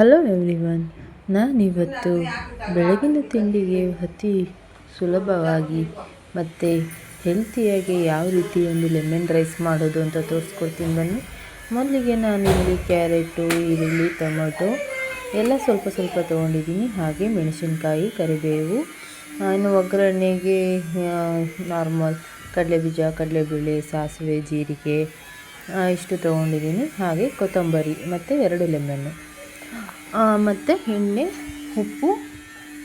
Hello everyone ನಾನಿವತ್ತು ಬೆಳಗಿನ ತಿಂಡಿಗೆ ಅತಿ ಸುಲಭವಾಗಿ ಮತ್ತು ಹೆಲ್ತಿಯಾಗಿ ಯಾವ ರೀತಿ ಒಂದು ಲೆಮನ್ ರೈಸ್ ಮಾಡೋದು ಅಂತ ತೋರಿಸ್ಕೊಡ್ತೀನಿ. ಬನ್ನಿ. ಮೊದಲಿಗೆ ನಾನು ಇಲ್ಲಿ ಕ್ಯಾರೆಟು, ಈರುಳ್ಳಿ, ಟೊಮೊಟೊ ಎಲ್ಲ ಸ್ವಲ್ಪ ಸ್ವಲ್ಪ ತೊಗೊಂಡಿದ್ದೀನಿ. ಹಾಗೆ ಮೆಣಸಿನ್ಕಾಯಿ, ಕರಿಬೇವು ಇನ್ನು ಒಗ್ಗರಣೆಗೆ ನಾರ್ಮಲ್ ಕಡಲೆಬೀಜ, ಕಡಲೆಬೇಳೆ, ಸಾಸಿವೆ, ಜೀರಿಗೆ ಇಷ್ಟು ತೊಗೊಂಡಿದ್ದೀನಿ. ಹಾಗೆ ಕೊತ್ತಂಬರಿ ಮತ್ತು ಎರಡು ಲೆಮನ್ನು. ಮತ್ತು ಎಣ್ಣೆ, ಉಪ್ಪು,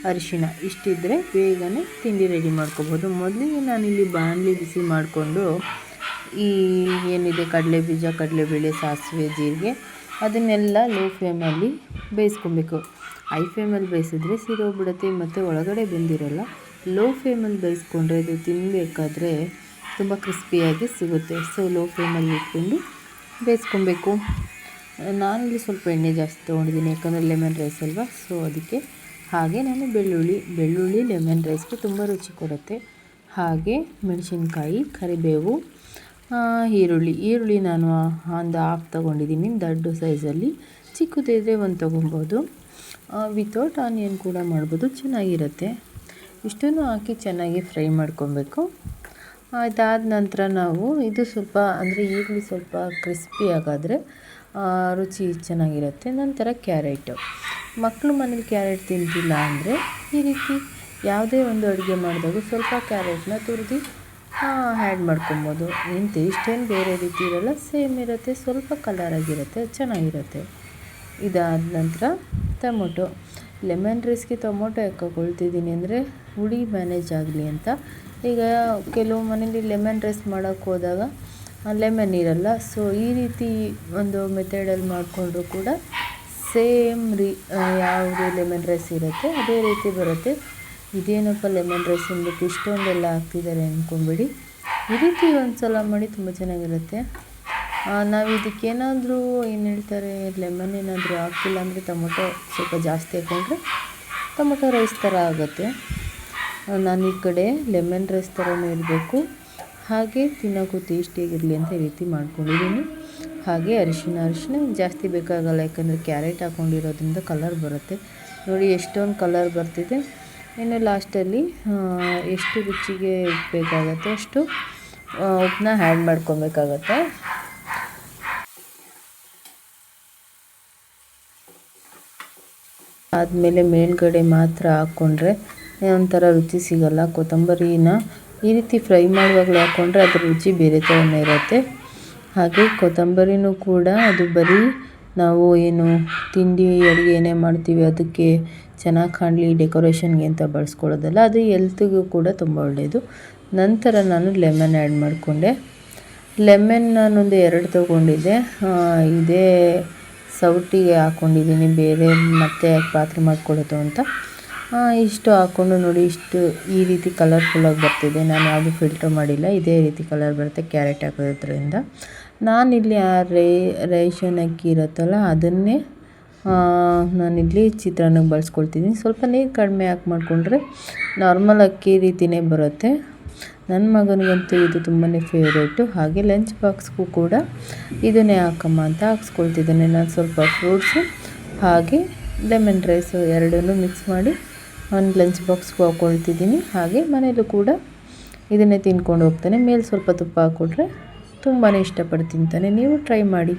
ಅರಿಶಿಣ ಇಷ್ಟಿದ್ದರೆ ಬೇಗನೆ ತಿಂಡಿ ರೆಡಿ ಮಾಡ್ಕೋಬೋದು. ಮೊದಲಿಗೆ ನಾನಿಲ್ಲಿ ಬಾಣಲಿ ಬಿಸಿ ಮಾಡಿಕೊಂಡು ಈ ಏನಿದೆ ಕಡಲೆ ಬೀಜ, ಕಡಲೆಬೇಳೆ, ಸಾಸಿವೆ, ಜೀರಿಗೆ ಅದನ್ನೆಲ್ಲ ಲೋ ಫ್ಲೇಮಲ್ಲಿ ಬೇಯಿಸ್ಕೊಬೇಕು. ಹೈ ಫ್ಲೇಮಲ್ಲಿ ಬೇಯಿಸಿದ್ರೆ ಸಿರೋಗ್ಬಿಡುತ್ತೆ ಮತ್ತು ಒಳಗಡೆ ಬೆಂದಿರಲ್ಲ. ಲೋ ಫ್ಲೇಮಲ್ಲಿ ಬೇಯಿಸ್ಕೊಂಡ್ರೆ ಇದು ತಿನ್ನಬೇಕಾದ್ರೆ ತುಂಬ ಕ್ರಿಸ್ಪಿಯಾಗಿ ಸಿಗುತ್ತೆ. ಸೊ ಲೋ ಫ್ಲೇಮಲ್ಲಿ ಇಟ್ಕೊಂಡು ಬೇಯಿಸ್ಕೊಬೇಕು. ನಾನಿಲ್ಲಿ ಸ್ವಲ್ಪ ಎಣ್ಣೆ ಜಾಸ್ತಿ ತೊಗೊಂಡಿದ್ದೀನಿ, ಯಾಕಂದರೆ ಲೆಮನ್ ರೈಸ್ ಅಲ್ವಾ? ಸೊ ಅದಕ್ಕೆ ಹಾಗೆ ನಾನು ಬೆಳ್ಳುಳ್ಳಿ ಬೆಳ್ಳುಳ್ಳಿ ಲೆಮನ್ ರೈಸ್ಗೆ ತುಂಬ ರುಚಿ ಕೊಡುತ್ತೆ. ಹಾಗೆ ಮೆಣಸಿನ್ಕಾಯಿ, ಕರಿಬೇವು ಈರುಳ್ಳಿ. ಈರುಳ್ಳಿ ನಾನು ಒಂದು ಹಾಫ್ ತೊಗೊಂಡಿದ್ದೀನಿ, ದೊಡ್ಡ ಸೈಜಲ್ಲಿ ಚಿಕ್ಕದಿದ್ರೆ ಒಂದು ತೊಗೊಬೋದು. ವಿತೌಟ್ ಆನಿಯನ್ ಕೂಡ ಮಾಡ್ಬೋದು, ಚೆನ್ನಾಗಿರುತ್ತೆ. ಇಷ್ಟನ್ನು ಹಾಕಿ ಚೆನ್ನಾಗಿ ಫ್ರೈ ಮಾಡ್ಕೊಬೇಕು. ಅದಾದ ನಂತರ ನಾವು ಇದು ಸ್ವಲ್ಪ, ಅಂದರೆ ಈರುಳ್ಳಿ ಸ್ವಲ್ಪ ಕ್ರಿಸ್ಪಿ ಆಗಾದರೆ ರುಚಿ ಚೆನ್ನಾಗಿರುತ್ತೆ. ನಂತರ ಕ್ಯಾರೆಟು. ಮಕ್ಕಳು ಮನೇಲಿ ಕ್ಯಾರೆಟ್ ತಿಂತಿಲ್ಲ ಅಂದರೆ ಈ ರೀತಿ ಯಾವುದೇ ಒಂದು ಅಡುಗೆ ಮಾಡಿದಾಗ ಸ್ವಲ್ಪ ಕ್ಯಾರೆಟ್ನ ತುರಿದು ಆ್ಯಡ್ ಮಾಡ್ಕೊಬೋದು. ಏನು ಟೇಸ್ಟೇನು ಬೇರೆ ರೀತಿ ಇರೋಲ್ಲ ಸೇಮ್ ಇರುತ್ತೆ. ಸ್ವಲ್ಪ ಕಲರಾಗಿರುತ್ತೆ ಚೆನ್ನಾಗಿರುತ್ತೆ. ಇದಾದ ನಂತರ ಟೊಮೊಟೊ. ಲೆಮನ್ ರೈಸ್ಗೆ ಟೊಮೊಟೊ ಹಾಕೊಳ್ತಿದ್ದೀನಿ ಅಂದರೆ ಹುಳಿ ಮ್ಯಾನೇಜ್ ಆಗಲಿ ಅಂತ. ಈಗ ಕೆಲವು ಮನೇಲಿ ಲೆಮನ್ ರೈಸ್ ಮಾಡೋಕ್ಕೆ ಹೋದಾಗ ಲೆಮನ್ ಇರಲ್ಲ ಸೊ ಈ ರೀತಿ ಒಂದು ಮೆಥಡಲ್ಲಿ ಮಾಡಿಕೊಂಡ್ರು ಕೂಡ ಸೇಮ್ ರೀ ಯಾವುದೇ ಲೆಮನ್ ರೈಸ್ ಇರುತ್ತೆ. ಅದೇ ರೀತಿ ಬರುತ್ತೆ. ಇದೇನಪ್ಪ ಲೆಮನ್ ರೈಸ್ ಅಂದ್ಬಿಟ್ಟು ಇಷ್ಟೊಂದೆಲ್ಲ ಹಾಕ್ತಿದ್ದಾರೆ ಅಂದ್ಕೊಂಬಿಡಿ ಈ ರೀತಿ ಒಂದು ಸಲ ಮಾಡಿ ತುಂಬ ಚೆನ್ನಾಗಿರುತ್ತೆ. ನಾವು ಇದಕ್ಕೇನಾದರೂ ಏನು ಹೇಳ್ತಾರೆ ಲೆಮನ್ ಏನಾದರೂ ಹಾಕಿಲ್ಲ ಅಂದರೆ ಟೊಮೊಟೊ ಸ್ವಲ್ಪ ಜಾಸ್ತಿ ಹಾಕೊಂಡ್ರೆ ಟೊಮೊಟೊ ರೈಸ್ ಥರ ಆಗುತ್ತೆ. ನಾನು ಈ ಕಡೆ ಲೆಮನ್ ರೈಸ್ ಥರನೇ ಇರಬೇಕು. ಹಾಗೆ ತಿನ್ನೋಕ್ಕೂ ಟೇಸ್ಟಿಯಾಗಿರಲಿ ಅಂತ ಈ ರೀತಿ ಮಾಡ್ಕೊಂಡಿದ್ದೀನಿ. ಹಾಗೆ ಅರಿಶಿನ ಅರಿಶಿನ ಜಾಸ್ತಿ ಬೇಕಾಗಲ್ಲ, ಯಾಕಂದರೆ ಕ್ಯಾರೆಟ್ ಹಾಕ್ಕೊಂಡಿರೋದ್ರಿಂದ ಕಲರ್ ಬರುತ್ತೆ. ನೋಡಿ, ಎಷ್ಟೊಂದು ಕಲರ್ ಬರ್ತಿದೆ. ಇನ್ನು ಲಾಸ್ಟಲ್ಲಿ ಎಷ್ಟು ರುಚಿಗೆ ಬೇಕಾಗತ್ತೆ ಅಷ್ಟು ಉಪ್ಪನ್ನ ಆ್ಯಡ್ ಮಾಡ್ಕೊಬೇಕಾಗತ್ತೆ. ಆದಮೇಲೆ ಮೇಲ್ಗಡೆ ಮಾತ್ರ ಹಾಕ್ಕೊಂಡ್ರೆ ಒಂಥರ ರುಚಿ ಸಿಗಲ್ಲ. ಕೊತ್ತಂಬರಿನ ಈ ರೀತಿ ಫ್ರೈ ಮಾಡುವಾಗಲೇ ಹಾಕ್ಕೊಂಡ್ರೆ ಅದ್ರ ರುಚಿ ಬೇರೆ ಥರನೇ ಇರುತ್ತೆ. ಹಾಗೆ ಕೊತ್ತಂಬರಿನೂ ಕೂಡ ಅದು ಬರೀ ನಾವು ಏನು ತಿಂಡಿ ಅಡುಗೆ ಏನೇ ಮಾಡ್ತೀವಿ, ಅದಕ್ಕೆ ಚೆನ್ನಾಗಿ ಕಾಣಲಿ ಡೆಕೋರೇಷನ್ಗೆ ಅಂತ ಬಳಸ್ಕೊಳ್ಳೋದಲ್ಲ, ಅದು ಎಲ್ತಿಗೂ ಕೂಡ ತುಂಬ ಒಳ್ಳೆಯದು ನಂತರ ನಾನು ಲೆಮನ್ ಆ್ಯಡ್ ಮಾಡಿಕೊಂಡೆ. ಲೆಮನ್ ನಾನೊಂದು ಎರಡು ತೊಗೊಂಡಿದ್ದೆ. ಇದೇ ಸೌಟಿಗೆ ಹಾಕ್ಕೊಂಡಿದ್ದೀನಿ ಬೇರೆ ಮತ್ತೆ ಪಾತ್ರೆ ಮಾಡ್ಕೊಳ್ಳೋದು ಅಂತ. ಇಷ್ಟು ಹಾಕ್ಕೊಂಡು ನೋಡಿ, ಇಷ್ಟು ಈ ರೀತಿ ಕಲರ್ಫುಲ್ಲಾಗಿ ಬರ್ತಿದೆ. ನಾನು ಯಾವುದು ಫಿಲ್ಟರ್ ಮಾಡಿಲ್ಲ, ಇದೇ ರೀತಿ ಕಲರ್ ಬರುತ್ತೆ ಕ್ಯಾರೆಟ್ ಹಾಕೋದ್ರಿಂದ. ನಾನಿಲ್ಲಿ ಆ ರೇ, ರೇಷನ್ ಅಕ್ಕಿ ಇರುತ್ತಲ್ಲ, ಅದನ್ನೇ ನಾನಿಲ್ಲಿ ಚಿತ್ರಾನ್ನಕ್ಕೆ ಬಳಸ್ಕೊಳ್ತಿದ್ದೀನಿ ಸ್ವಲ್ಪ ನೀರು ಕಡಿಮೆ ಹಾಕಿ ಮಾಡಿಕೊಂಡ್ರೆ ನಾರ್ಮಲ್ ಅಕ್ಕಿ ರೀತಿಯೇ ಬರುತ್ತೆ. ನನ್ನ ಮಗನಿಗಂತೂ ಇದು ತುಂಬಾ ಫೇವ್ರೇಟು ಹಾಗೆ ಲಂಚ್ ಬಾಕ್ಸ್ಗೂ ಕೂಡ ಇದನ್ನೇ ಹಾಕಮ್ಮ ಅಂತ ಹಾಕ್ಸ್ಕೊಳ್ತಿದ್ದಾನೆ. ನಾನು ಸ್ವಲ್ಪ ಫ್ರೂಟ್ಸು ಹಾಗೆ ಲೆಮನ್ ರೈಸು ಎರಡನ್ನೂ ಮಿಕ್ಸ್ ಮಾಡಿ ಒಂದು ಲಂಚ್ ಬಾಕ್ಸ್ಗೂ ಹಾಕ್ಕೊಳ್ತಿದ್ದೀನಿ. ಹಾಗೆ ಮನೇಲೂ ಕೂಡ ಇದನ್ನೇ ತಿನ್ಕೊಂಡು ಹೋಗ್ತಾನೆ. ಮೇಲೆ ಸ್ವಲ್ಪ ತುಪ್ಪ ಹಾಕ್ಕೊಟ್ರೆ ತುಂಬಾ ಇಷ್ಟಪಟ್ಟು ತಿಂತಾನೆ ನೀವು ಟ್ರೈ ಮಾಡಿ.